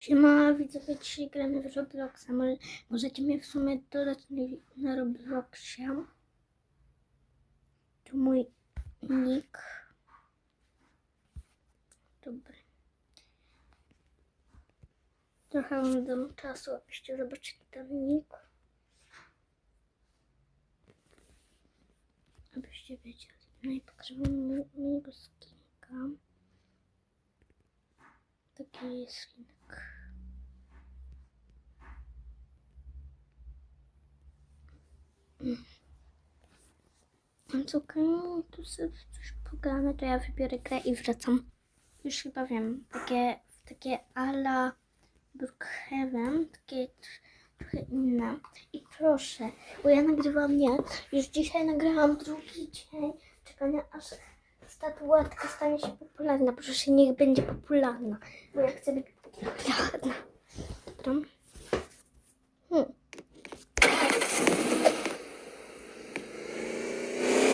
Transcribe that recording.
Siema, widzowie, dzisiaj gramy w Robloxa. Może, możecie mnie w sumie dodać na, Robloxie. Tu mój nick. Dobry. Trochę wam dam czasu, abyście zobaczyli ten nick. Abyście wiedzieli. No i pokażę mojego skinka. Taki jest skinek. Więc okej, tu sobie coś pogramy, to ja wybiorę grę i wracam. Już chyba wiem, takie, takie ala Brookhaven, takie tr- trochę inne. I proszę, bo ja nagrywam nie, już dzisiaj nagrałam drugi dzień czekania aż statuetka stanie się popularna. Proszę, niech będzie popularna, bo ja chcę być